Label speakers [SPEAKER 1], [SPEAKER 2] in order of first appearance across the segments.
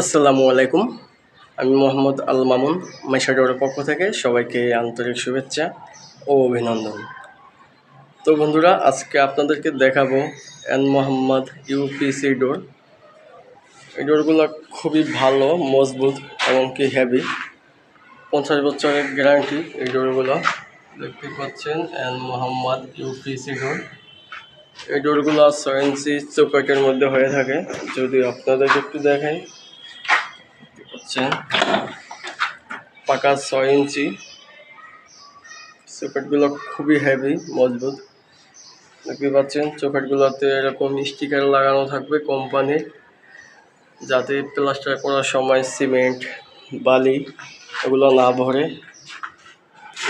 [SPEAKER 1] আসসালামু আলাইকুম। আমি মোহাম্মদ আল মামুন মাইশাডোরের পক্ষ থেকে সবাইকে আন্তরিক শুভেচ্ছা ও অভিনন্দন। তো বন্ধুরা, আজকে আপনাদেরকে দেখাবো এন মোহাম্মদ ইউপিসি ডোর। এই ডোরগুলো খুবই ভালো, মজবুত এবং কি হেভি পঞ্চাশ বছরের গ্যারান্টি এই ডোরগুলো। দেখতে পাচ্ছেন, এন মোহাম্মদ ইউপিসি ডোর। এই ডোরগুলো ছয় ইঞ্চি চৌকাটের মধ্যে হয়ে থাকে। যদি আপনাদেরকে একটু দেখাই। হচ্ছে পাকা ছয় ইঞ্চি। চৌকাটগুলো খুবই হেভি মজবুত। দেখতে পাচ্ছেন চৌকাটগুলোতে এরকম স্টিকার লাগানো থাকবে কোম্পানির যাতে প্লাস্টার করার সময় সিমেন্ট বালি এগুলো না ভরে।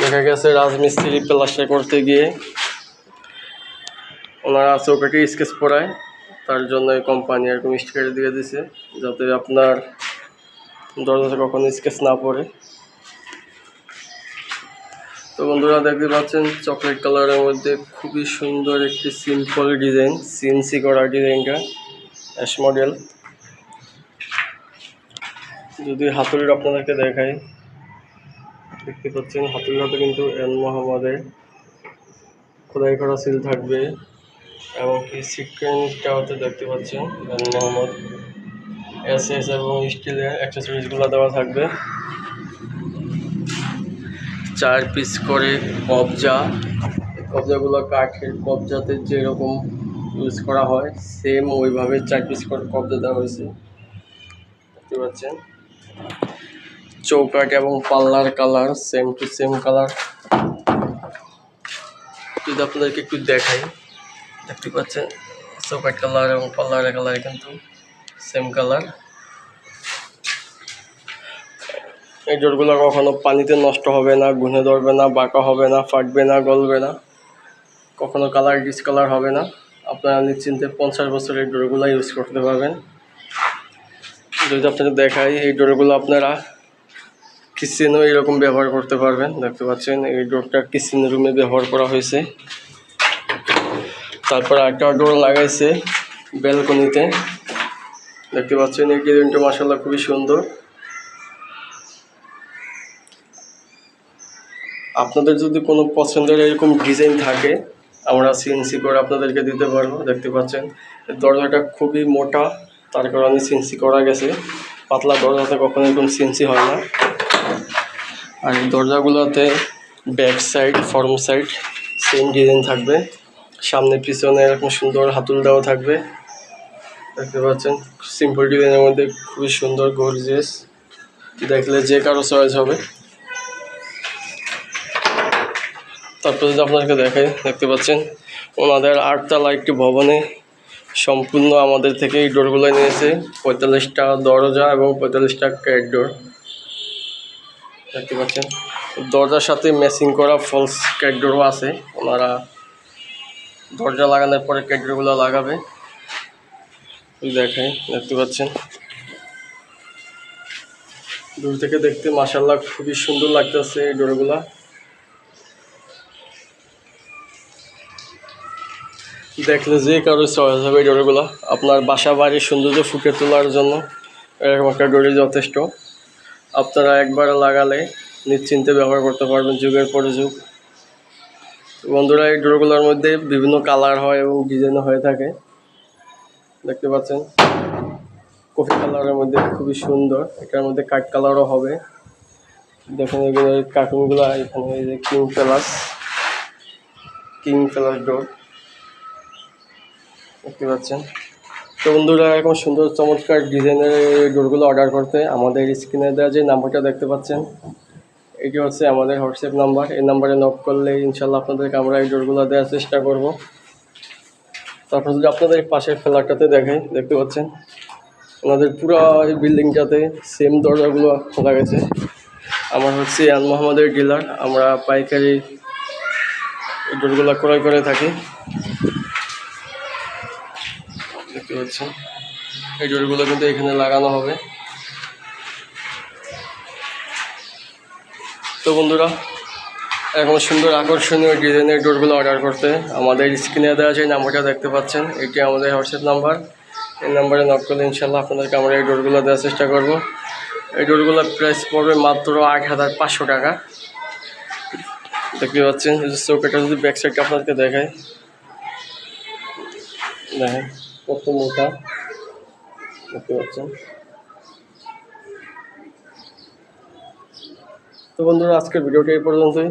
[SPEAKER 1] দেখা গেছে রাজমিস্ত্রি প্লাস্টার করতে গিয়ে ওনারা চৌকাটি স্কেচ পড়ায় তার জন্য এই কোম্পানি এরকম স্টিকার দিয়ে দিছে, যাতে আপনার দরজাতে কখনো স্কেচ না পড়ে তো বন্ধুরা দেখতে পাচ্ছেন, চকলেট কালারের মধ্যে খুবই সুন্দর একটি সিম্পল ডিজাইন সিএনসি করা ডিজাইনটা অ্যাশ মডেল যদি হাতুড়ির আপনাদেরকে দেখাই, দেখতে পাচ্ছেন হাতুড়িটাতে কিন্তু এন মোহাম্মদের খোদাই করা সিল থাকবে। এবং কি সিকোয়েন্সটাতে দেখতে পাচ্ছেন এন মোহাম্মদ। এস এস এবং স্টিলের অ্যাক্সেসরিজগুলো দেওয়া থাকবে। চার পিস করে কবজা। কবজাগুলো কাঠের কবজাতে যেরকম ইউজ করা হয় সেম ওইভাবে চার পিস করে কবজা দেওয়া হয়েছে। দেখতে পাচ্ছেন? চৌকাট এবং পাল্লার colour same to same colour যদি আপনাদেরকে একটু দেখাই, দেখতে পাচ্ছেন? চৌকাট কালার এবং পাল্লার কালার কিন্তু সেম কালার এই ডোরগুলো কখনো পানিতে নষ্ট হবে না ঘুনে ধরবে না, বাঁকা হবে না, ফাটবে না, গলবে না। কখনো কালার ডিসকালার হবে না। আপনারা নিশ্চিন্তে পঞ্চাশ বছরের ডোরগুলো ইউজ করতে পারবেন। যদি আপনাদের দেখাই এই ডোরগুলো আপনারা কিচেনও এরকম ব্যবহার করতে পারবেন। দেখতে পাচ্ছেন, এই ডোরটা কিচেন রুমে ব্যবহার করা হয়েছে। তারপর একটা ডোর লাগাইছে ব্যালকনিতে দেখতে পাচ্ছেন, এই ডিজাইনটা মাসাল্লাহ খুবই সুন্দর। আপনাদের যদি কোনো পছন্দের এরকম ডিজাইন থাকে, আমরা সিএনসি করে আপনাদেরকে দিতে পারব, দেখতে পাচ্ছেন। দরজাটা খুবই মোটা, তার কারণে সিএনসি করা গেছে। পাতলা দরজাতে কখনো এরকম সিএনসি হয় না। আর এই দরজাগুলোতে back side front side same design থাকবে। সামনে, পিছনে এরকম সুন্দর হাতুল দেওয়া থাকবে। দেখতে পাচ্ছেন সিম্পল ডিজাইনের মধ্যে খুবই সুন্দর গর্জিয়াস দেখলে যে কারও চয়েস হবে। তারপর যদি আপনাদেরকে দেখাই, দেখতে পাচ্ছেন, ওনাদের আটতলা একটি ভবনে সম্পূর্ণ আমাদের থেকে এই ডোরগুলো নিয়েছে। পঁয়তাল্লিশটা দরজা এবং পঁয়তাল্লিশটা ক্যাট ডোর দেখতে পাচ্ছেন, দরজার সাথে ম্যাচিং করা ফলস ক্যাট ডোরও আছে। ওনারা দরজা লাগানোর পরে ক্যাট ডোরগুলো লাগাবে। দেখাই, দেখতে পাচ্ছেন? দূর থেকে দেখতে মাসাল্লাহ খুবই সুন্দর লাগতেছে এই ডোরগুলা দেখলে যে কারও চয়েস হবে এই ডোরগুলো আপনার বাসা বাড়ির সৌন্দর্য ফুটে তোলার জন্য এরকম একটা ডোরি যথেষ্ট। আপনারা একবার লাগালে নিশ্চিন্তে ব্যবহার করতে পারবেন যুগের পরে যুগ। বন্ধুরা, এই ডোরগুলোর মধ্যে বিভিন্ন কালার হয় এবং ডিজাইন হয়ে থাকে। দেখতে পাচ্ছেন? কফি কালারের মধ্যে খুবই সুন্দর। এটার মধ্যে কাঠ কালারও হবে। দেখুন এগুলো কার্টুনগুলো, এখানে এই যে king plus king plus door. দেখতে পাচ্ছেন? তো বন্ধুরা, এরকম সুন্দর চমৎকার ডিজাইনের ডোরগুলো অর্ডার করতে আমাদের স্ক্রিনে দেওয়া যে নাম্বারটা দেখতে পাচ্ছেন, এটি হচ্ছে আমাদের হোয়াটসঅ্যাপ নাম্বার। এই নাম্বারে নক করলে ইনশাল্লাহ আপনাদেরকে আমরা এই ডোরগুলো দেওয়ার চেষ্টা করব। তারপর যদি আপনাদের পাশের ফ্ল্যাটটাতে দেখাই দেখতে পাচ্ছেন, ওনাদের পুরো এই বিল্ডিংটাতে সেম দরজাগুলো খোলা গেছে। আমার হচ্ছে আন মোহাম্মদের ডিলার, আমরা পাইকারি ডোরগুলো ক্রয় করে থাকি। দেখতে পাচ্ছেন, এই ডোরগুলো কিন্তু এখানে লাগানো হবে। তো বন্ধুরা এখন সুন্দর আকর্ষণীয় ডিজাইনের ডোরগুলো অর্ডার করতে। আমাদের স্ক্রিনে দেওয়া যে নাম্বারটা দেখতে পাচ্ছেন। এটি আমাদের হোয়াটসঅ্যাপ নাম্বার এই নাম্বারে নক করলে ইনশাল্লাহ আপনাদেরকে আমরা এই ডোরগুলো দেওয়ার চেষ্টা করব। এই ডোরগুলোর প্রাইস পড়বে মাত্র আট হাজার পাঁচশো টাকা। দেখতে পাচ্ছেন চৌকাটা যদি ব্যাক সাইডটা আপনাদেরকে দেখায় দেখেন, কত মোটা। দেখতে পাচ্ছেন। তো বন্ধুরা, আজকের ভিডিওটা এই পর্যন্তই।